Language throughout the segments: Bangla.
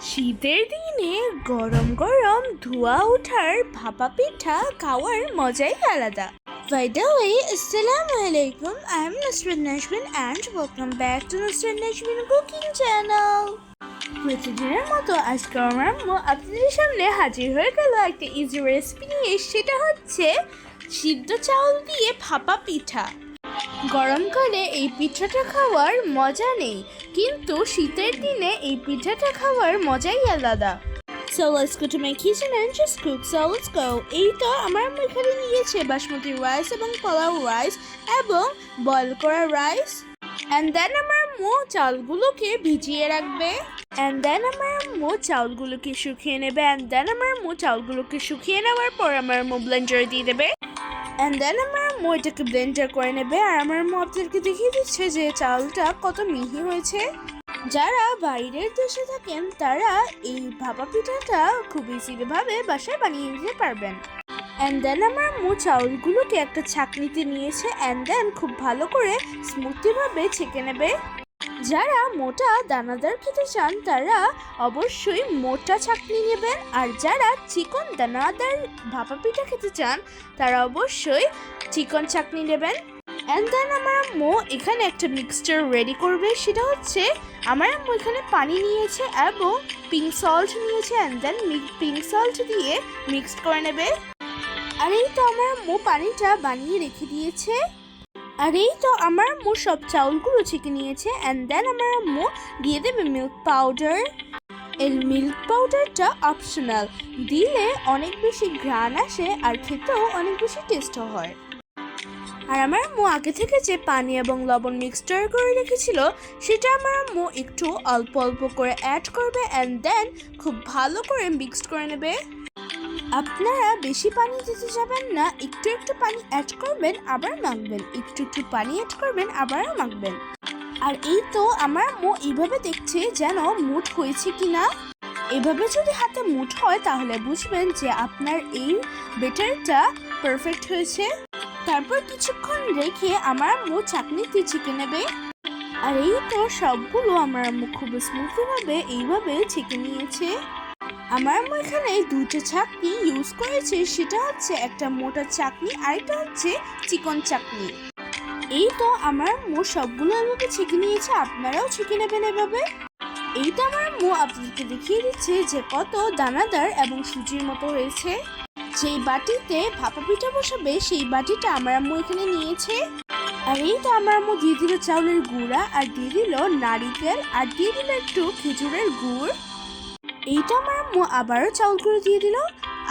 শীতের দিনে গরম গরম ধোয়া ওঠার ভাপা পিঠা খাওয়ার মজাই আলাদা By the way, Assalamu alaikum. I'm Nusrat Nashmin and welcome back to Nusrat Nashmin Cooking Channel. প্রতিদিনের মতো আজকে আমার আম্মু আপনাদের সামনে হাজির হয়ে গেল একটা ইজি রেসিপি নিয়ে সেটা হচ্ছে সিদ্ধ চাউল দিয়ে ভাপা পিঠা গরমকালে এই পিঠাটা খাওয়ার মজা নেই কিন্তু শীতের দিনে এই পিঠাটা খাওয়ার মজাই আলাদা। So let's go to my kitchen and just cook. So let's go. এই তো আমার এখানে নিয়েছে বাসমতি রাইস এবং পোলাও রাইস এবং বয়েল করা রাইস অ্যান্ড দেন আমার আম্মু চালগুলোকে ভিজিয়ে রাখবে। অ্যান্ড দেন আমার আম্মু চাউলগুলোকে শুকিয়ে নেবে। অ্যান্ড দেন আমার আম্মু চাউলগুলোকে শুকিয়ে নেওয়ার পর আমার আম্মু ব্লেন্ডারে দিয়ে দেবে। অ্যান্ড দেন আমার আম্মু এটাকে ব্লেন্ডার করে নেবে আর আমার আম্মু আপনাদেরকে দেখিয়ে দিচ্ছে যে চাউলটা কত মিহি হয়েছে। যারা বাইরের দেশে থাকেন, তারা এই ভাপা পিঠাটা খুব ইজিভাবে বাসায় বানিয়ে নিতে পারবেন। অ্যান্ড দেন আমার আম্মু চাউলগুলোকে একটা ছাকনিতে নিয়েছে অ্যান্ড দেন খুব ভালো করে স্মুথলিভাবে ছেঁকে নেবে। যারা মোটা দানাদার খেতে চান, তারা অবশ্যই মোটা ছাকনি নেবেন। আর যারা চিকন দানাদার ভাপা পিঠা খেতে চান, তারা অবশ্যই চিকন চাকনি নেবেন। অ্যান্ড দেন আমার আম্মু এখানে একটা মিক্সচার রেডি করবে, সেটা হচ্ছে আমার আম্মু এখানে পানি নিয়েছে এবং পিঙ্ক সল্ট নিয়েছে। অ্যান্ড দেন পিঙ্ক সল্ট দিয়ে মিক্সড করে নেবে। আর এই তো আমার আম্মু পানিটা বানিয়ে রেখে দিয়েছে। আর এই তো আমার আম্মু সব চাউলগুলো ছেঁকে নিয়েছে অ্যান্ড দেন আমার আম্মু দিয়ে দেবে মিল্ক পাউডার এর মিল্ক পাউডারটা অপশনাল দিলে অনেক বেশি ঘ্রাণ আসে আর খেতেও অনেক বেশি টেস্ট হয়। আর আমার আম্মু আগে থেকে যে পানি এবং লবণ মিক্সচার করে রেখেছিল, সেটা আমার আম্মু একটু অল্প অল্প করে অ্যাড করবে অ্যান্ড দেন খুব ভালো করে মিক্সড করে নেবে। আপনারা বেশি পানি দিতে যাবেন না, একটু একটু পানি অ্যাড করবেন আবার মাখবেন। একটু একটু পানি অ্যাড করবেন, আবারও মাখবেন। আর এই তো আমার আম্মু এইভাবে দেখছে যেন মুঠ হয়েছে কিনা। এভাবে যদি হাতে মুঠ হয় তাহলে বুঝবেন যে আপনার এই বেটারটা পারফেক্ট হয়েছে। তারপর কিছুক্ষণ রেখে আমার আম্মু চাটনিতে ছেঁকে নেবে আর এই তো সবগুলো আমার মুখ খুব স্মুথভাবে এইভাবে ছেঁকে নিয়েছে। আমার আম্মু এখানে দুটো চাকনি ইউজ করেছে, সেটা হচ্ছে একটা মোটা চাকনি আর একটা হচ্ছে চিকন চাকনি। এই তো আমার আম্মু সবগুলো এভাবে ছেঁকে নিয়েছে, আপনারাও ছেঁকে নেবেন এভাবে। এই তো আমার আম্মু আপনাদেরকে দেখিয়ে দিচ্ছে যে কত দানাদার এবং সুজির মতো হয়েছে যেই বাটিতে ভাপা পিঠা বসাবে, সেই বাটিটা আমার আম্মু এখানে নিয়েছে। আর এই তো আমার আম্মু দিয়ে দিল চাউলের গুঁড়া, আর দিয়ে দিল নারিকেল, আর দিয়ে দিল একটু খেজুরের গুড়। এইটা আমার আম্মু আবারও চাউলগুলো দিয়ে দিল,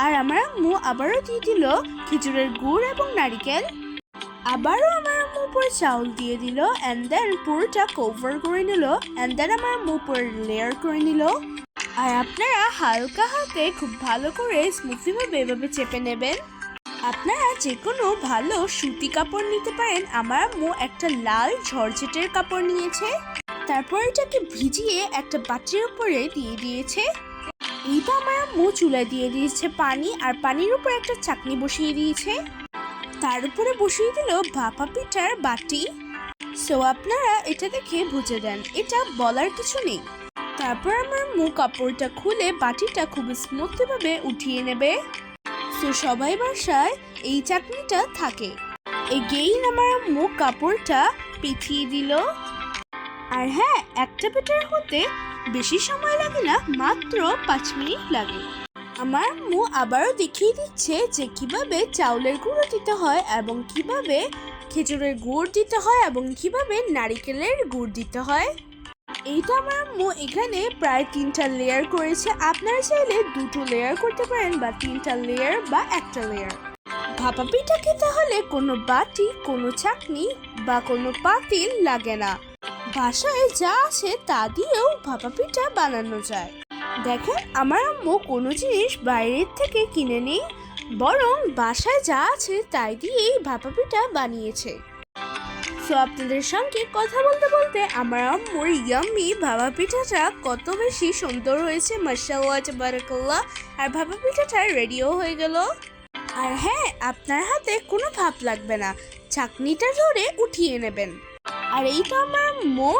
আর আমার আম্মু আবারও দিয়ে দিল খেজুরের গুড় এবং নারিকেল। আবারও আমার আম্মু উপরে চাউল দিয়ে দিল অ্যান্ড দেন পুরোটা কভার করে নিল অ্যান্ড দেন আমার আম্মু উপরে লেয়ার করে নিল। আর আপনারা হালকা হাতে খুব ভালো করে স্মুথলিভাবে এভাবে চেপে নেবেন। আপনারা যে কোনো ভালো সুতি কাপড় নিতে পারেন। আমার আম্মু একটা লাল ঝরঝেটের কাপড় নিয়েছে। তারপর এটাকে ভিজিয়ে একটা বাটির উপরে দিয়ে দিয়েছে। এইটা আমার আম্মু চুলায় দিয়ে দিয়েছে পানি আর পানির উপর একটা চাকনি বসিয়ে দিয়েছে। তার উপরে বসিয়ে দিল ভাপা পিঠার বাটি। সো আপনারা এটা দেখে বুঝে দেন এটা বলার কিছু নেই। তারপর আমার মুখ কাপড়টা খুলে বাটিটা খুব স্মুথলিভাবে উঠিয়ে নেবে। সো সবাই বাসায় এই চাটনিটা থাকে। এগেইন আমার মুখ কাপড়টা পিছিয়ে দিল। আর হ্যাঁ একটা পেটার হতে বেশি সময় লাগে না, মাত্র পাঁচ মিনিট লাগে। আমার আম্মু আবারও দেখিয়ে দিচ্ছে যে কীভাবে চাউলের গুঁড়ো দিতে হয় এবং কীভাবে খেজুরের গুড় দিতে হয় এবং কীভাবে নারিকেলের গুড় দিতে হয়। এইটা আমার আম্মু এখানে প্রায় তিনটা লেয়ার করেছে। আপনারা চাইলে দুটো লেয়ার করতে পারেন বা তিনটা লেয়ার বা একটা লেয়ার ভাপা পিঠা খেতে হলে কোনো বাটি, কোনো চাকনি বা কোনো পাতিল লাগে না। বাসায় যা আছে তা দিয়েও ভাপা পিঠা বানানো যায়। দেখেন আমার আম্মু কোনো জিনিস বাইরের থেকে কিনে নেই, বরং বাসায় যা আছে তাই দিয়েই ভাপা পিঠা বানিয়েছে। সো আপনাদের সঙ্গে কথা বলতে বলতে আমার আম্মুর ইয়াম্মি ভাপা পিঠাটা কত বেশি সুন্দর হয়েছে মাসাল্লাহ বারাকাল্লাহ আর ভাপা পিঠাটা রেডিও হয়ে গেল। আর হ্যাঁ আপনার হাতে কোনো ভাপ লাগবে না, চাকনিটা ধরে উঠিয়ে নেবেন। আর এই তো আমার মো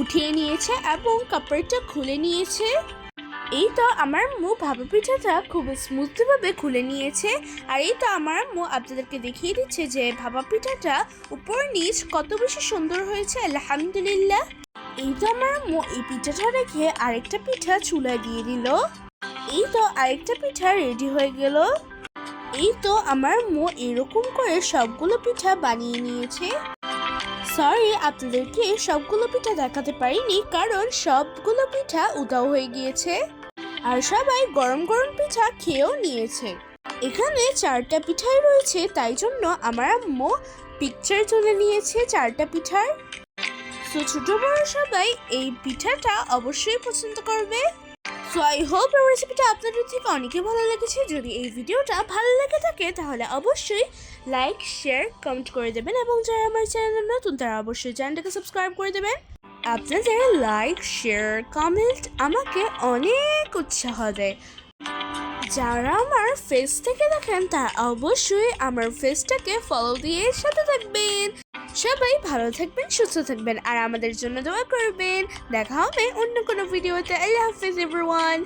উঠিয়ে নিয়েছে এবং কাপড়টা খুলে নিয়েছে। এই তো আমার আম্মু ভাপা পিঠাটা খুব স্মুথভাবে খুলে নিয়েছে। আর এই তো আমার মো আপনাদেরকে দেখিয়ে দিচ্ছে যে ভাপা পিঠাটা উপর নিচ কত বেশি সুন্দর হয়েছে, আলহামদুলিল্লাহ। এই তো আমার মো এই পিঠাটা রেখে আরেকটা পিঠা চুলায় দিয়ে দিল। এই তো আরেকটা পিঠা রেডি হয়ে গেল। এই তো আমার মো এরকম করে সবগুলো পিঠা বানিয়ে নিয়েছে। সরি আপনাদেরকে সবগুলো পিঠা দেখাতে পারিনি, কারণ সবগুলো পিঠা উদাও হয়ে গিয়েছে। আর সবাই গরম গরম পিঠা খেয়েও নিয়েছে। এখানে চারটা পিঠাই রয়েছে, তাই জন্য আমার আম্মু পিকচার তুলে নিয়েছে চারটা পিঠার। তো ছোট বড় সবাই এই পিঠাটা অবশ্যই পছন্দ করবে। সো আই হোপ এই রেসিপিটা আপনাদের থেকে অনেকে ভালো লেগেছে। যদি এই ভিডিওটা ভালো লেগে থাকে, তাহলে অবশ্যই লাইক শেয়ার কমেন্ট করে দেবেন এবং যারা আমার চ্যানেল নতুন, তারা অবশ্যই চ্যানেলটাকে সাবস্ক্রাইব করে দেবেন। আপনাদের লাইক শেয়ার কমেন্ট আমাকে অনেক উৎসাহ দেয়। যারা আমার ফেস থেকে দেখেন, তারা অবশ্যই আমার ফেসটাকে ফলো দিয়ে সাথে থাকবেন। সবাই ভালো থাকবেন, সুস্থ থাকবেন, আর আমাদের জন্য দোয়া করবেন। দেখা হবে অন্য কোনো ভিডিওতে। আল্লাহ হাফিজ এভরিওয়ান